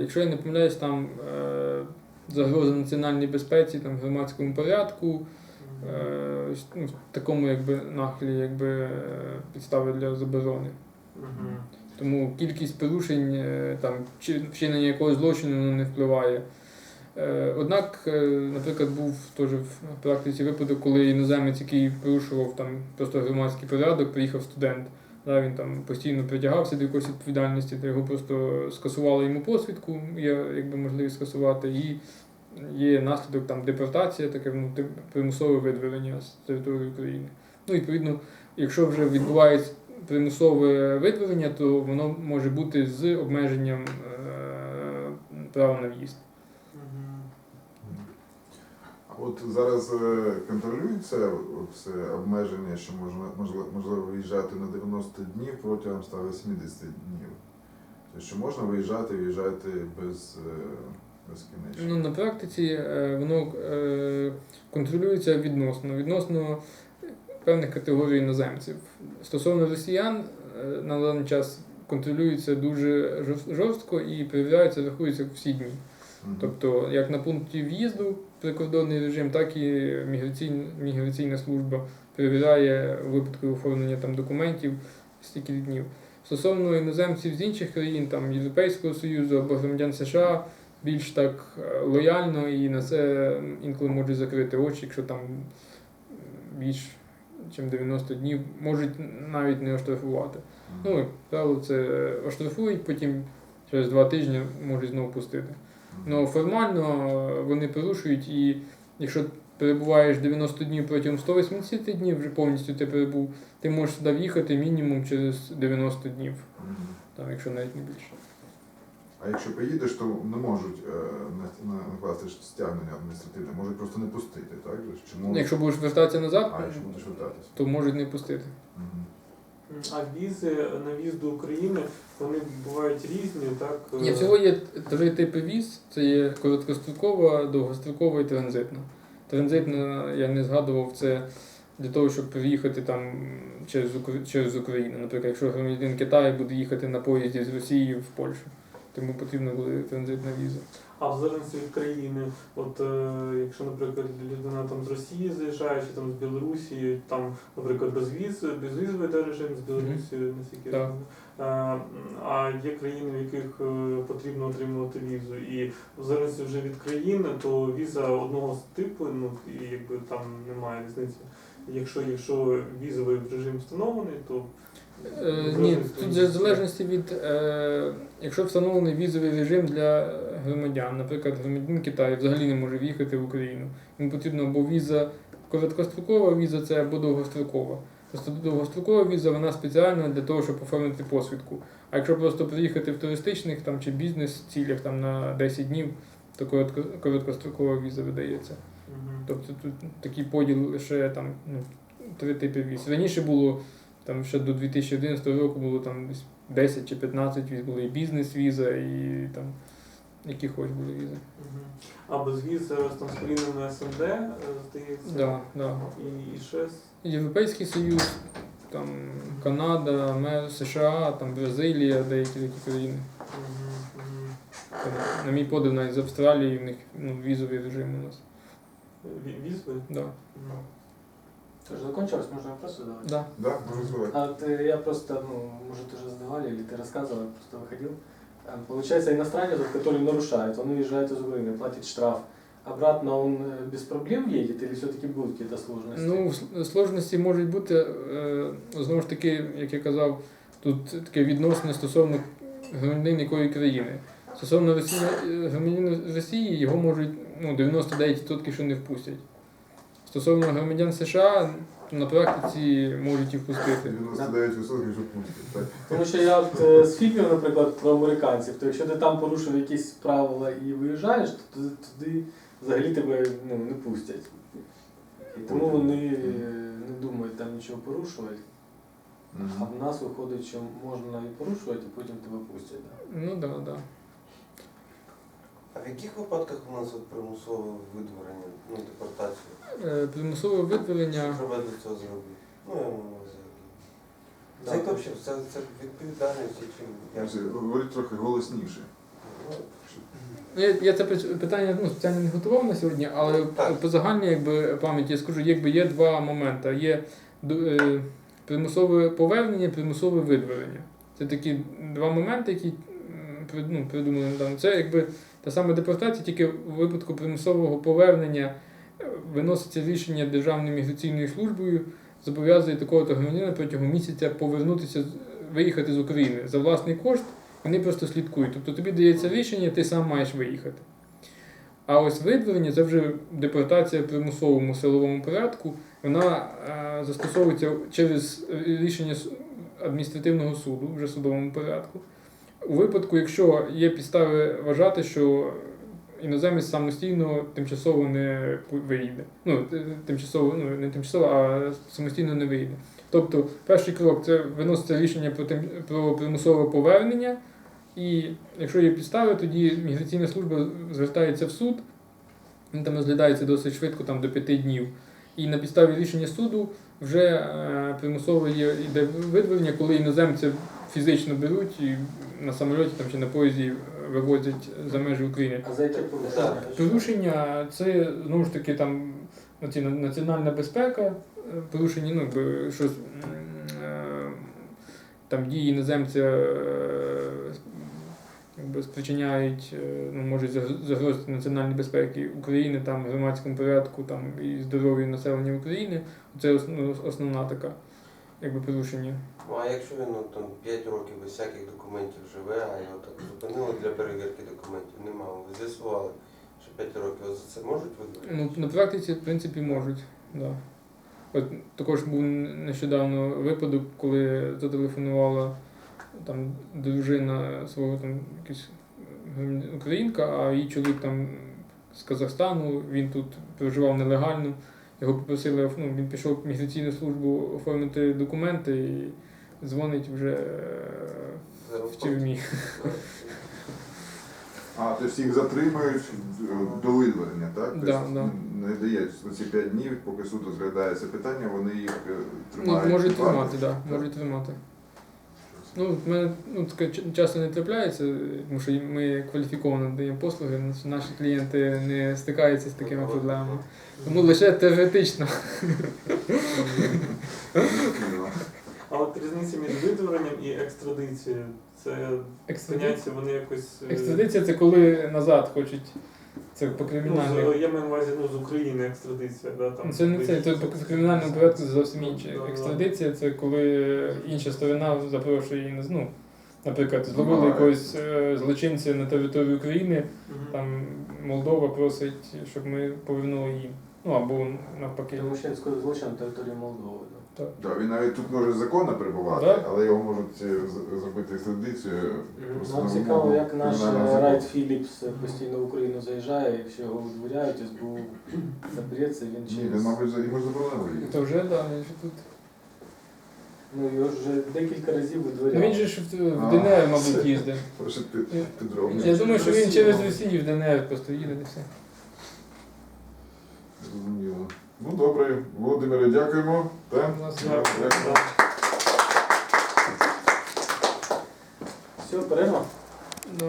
Якщо я не помиляюсь, там е, загроза національній безпеці, там, громадському порядку, е, ну, в такому якби, нахилі якби, е, підстави для заборони. Мгм. Тому кількість порушень, там, чи вчинення якогось злочину не впливає. Однак, наприклад, був теж в практиці випадок, коли іноземець, який порушував там просто громадський порядок, приїхав студент. Да, він там постійно притягався до якоїсь відповідальності, то його просто скасували йому посвідку, є якби можливість скасувати, і є наслідок там депортація, таке ну, примусове видворення з території України. Ну, відповідно, якщо вже відбувається примусове видворення, то воно може бути з обмеженням е, права на в'їзд. От зараз е, контролюється все обмеження, що можна можливо, можливо виїжджати на 90 днів протягом 180 днів. Тобто, що можна виїжджати, виїжджати без е, безкінечно. Ну, на практиці е, воно контролюється відносно, відносно певних категорій іноземців. Стосовно росіян, на даний час контролюється дуже жорстко і перевіряється, рахується всі дні. Тобто, як на пункті в'їзду прикордонний режим, так і міграційна, міграційна служба перевіряє у випадку оформлення там документів стільки днів. Стосовно іноземців з інших країн, там Європейського Союзу або громадян США, більш так е, лояльно і на це інколи можуть закрити очі, якщо там більш ніж 90 днів, можуть навіть не оштрафувати. Ну, як правило, це оштрафують, потім через два тижні можуть знову пустити. Ну, формально е, вони порушують, і якщо перебуваєш 90 днів протягом 180 днів, вже повністю ти перебув, ти можеш сюди в'їхати мінімум через 90 днів, там, якщо навіть не більше. А якщо поїдеш, то не можуть е, на- на- накласти стягнення адміністративне, можуть просто не пустити, так? Чи можуть? Якщо будеш вертатися назад, А, якщо будеш вертатися. то можуть не пустити. Мгм. А візи на в'їзд до України вони бувають різні, так? Ні, всього є три типи віз: це є короткострокова, довгострокова і транзитна. Транзитна, я не згадував, це для того, щоб приїхати там через, через Україну. Наприклад, якщо громадянин Китаю буде їхати на поїзді з Росії в Польщу, тому потрібна буде транзитна віза. А в залежності від країни, от е, якщо, наприклад, людина там з Росії заїжджає, чи там з Білорусі, там, наприклад, безвіз, безвізовий де режим з Білорусі, наскільки я знаю. Е, А є країни, в яких е, потрібно отримувати візу. І в залежності вже від країни, то віза одного з типу, ну і якби там немає різниці. Якщо, якщо візовий режим встановлений, то Е, ні, тут в залежності від, е, якщо встановлений візовий режим для громадян, наприклад, громадянин Китаю взагалі не може в'їхати в Україну. Йому потрібна або віза короткострокова віза, це або довгострокова. Просто довгострокова віза вона спеціальна для того, щоб оформити посвідку. А якщо просто приїхати в туристичних там, чи бізнес-цілях там, на 10 днів, то коротко, короткострокова віза видається. Тобто тут такий поділ лише там ну, три типи віз. Раніше було там ще до 2011 року було там 10 чи 15 віз, були і бізнес-віза, і там які хоч були візи. А безвіз зараз там з країнами СНД, е, здається. Да, да. І, і ще Європейський Союз, там Канада, Мер, США, там Бразилія, деякі такі країни. Там, на мій подив навіть з Австралії в них ну, візовий режим у нас. Ві- Візби? Да. Мгм. Тоже закончилось, можно вопросы задавать? Да. Да, можна звати. А вот э, я просто, ну, может, уже задавали, или ты рассказывал, я просто выходил. А, Получается, иностранец, вот, который нарушает, он уезжает из Украины, платит штраф. Обратно он э, без проблем едет или все-таки будут какие-то сложности? Ну, с- сложності можуть бути, е, знову ж таки, як я казав, тут таке відносне стосовно громадянин якої країни. Стосовно Росії, е, громадянина Росії, його можуть ну, 99% що не впустять. Стосовно громадян США, на практиці можуть і впустити. 99% що пустять, так? Тому що я от е, з фільмів, наприклад, про американців, то якщо ти там порушив якісь правила і виїжджаєш, то туди, туди взагалі тебе ну, не пустять. І тому вони е, не думають там нічого порушувати. А в нас виходить, що можна і порушувати, і потім тебе пустять. Да? Ну так, да, так. Да. А в яких випадках у нас от примусове видворення, ну, депортація? Е, Примусове видворення. Що треба для цього зробити? Ну, я маю на увазі. Це як взагалі, це, це відповідальність чи чим? Як? Друзі, Говоріть трохи голосніше. Ну, Ну, Я, я це пи- питання ну, спеціально не готував на сьогодні, але Так. по загальній якби, пам'яті я скажу, якби є два моменти. Є ду- е, примусове повернення, примусове видворення. Це такі два моменти, які м, при- ну, придумали недавно. Це якби та сама депортація, тільки в випадку примусового повернення е, виноситься рішення Державною міграційною службою, зобов'язує такого-то громадянина протягом місяця повернутися, виїхати з України за власний кошт. Вони просто слідкують. Тобто тобі дається рішення, ти сам маєш виїхати. А ось видворення це вже депортація в примусовому силовому порядку. Вона е, застосовується через рішення адміністративного суду, вже судовому порядку. У випадку, якщо є підстави вважати, що іноземець самостійно тимчасово не виїде. Ну, тимчасово, ну не тимчасово, а самостійно не виїде. Тобто, перший крок це виноситься рішення про, тим, про примусове повернення. І якщо є підстави, тоді міграційна служба звертається в суд, він там розглядається досить швидко, там до п'яти днів. І на підставі рішення суду вже е, примусово є йде видворення, коли іноземці фізично беруть і на самольоті там, чи на поїзді вивозять за межі України. А за яке порушення? Порушення це знову ж таки там наці- національна безпека, е, порушення, ну, якби, що м, е, там дії іноземця е, спричиняють, ну, можуть загр- загрозити національній безпеці України, там, громадському порядку там, і здоров'ю населення України. Це ну, основна така якби, порушення. Ну а якщо він ну, там 5 років без всяких документів живе, а його так зупинили для перевірки документів, нема, ви з'ясували, що 5 років От за це можуть видати? Ну, на практиці, в принципі, можуть. Да. От також був нещодавно випадок, коли зателефонувала там дружина свого там якась українка, а її чоловік там з Казахстану, він тут проживав нелегально. Його попросили, ну, він пішов в міграційну службу оформити документи і дзвонить вже е, в тюрмі. А, тобто їх затримують е, до видворення, так? Да, Тобто да. Не дають ці 5 днів, поки суд розглядає це питання, вони їх тримають. Ну, можуть тримати, так, да, можуть тримати. Ну, в мене ну, таке часто не трапляється, тому що ми кваліфіковано надаємо послуги, наші клієнти не стикаються з такими проблемами. Тому лише теоретично. А от різниця між видворенням і екстрадицією, це поняття, вони якось. е, екстрадиція це коли назад хочуть. Це по Ну, кримінальному. з, я маю на увазі ну, з України екстрадиція, да, там. Це не це, це по кримінальному порядку зовсім інше. Да, да. Екстрадиція це коли інша сторона запрошує її на ну, наприклад, зловили Буває. якогось е, злочинця на території України. Мгм. Там Молдова просить, щоб ми повернули їм. Ну або навпаки. Тому що скоро злочин на території Молдови. Да. Да, він навіть тут може законно перебувати, Да. але його можуть з- зробити екстрадицію. Нам на цікаво, як наш е. Райт Філіпс постійно в Україну заїжджає, якщо його видворяють, СБУ запреться, він Ні, він, мабуть, йому ж заборонено вже да, він же тут. Ну, його ж вже декілька разів Ну він же ж в, в ДНР, мабуть, їздив. Я думаю, що він через Росію в ДНР просто їде і все. Зрозуміло. Ну добре, Володимире, дякуємо. Дякую. Все, перерва.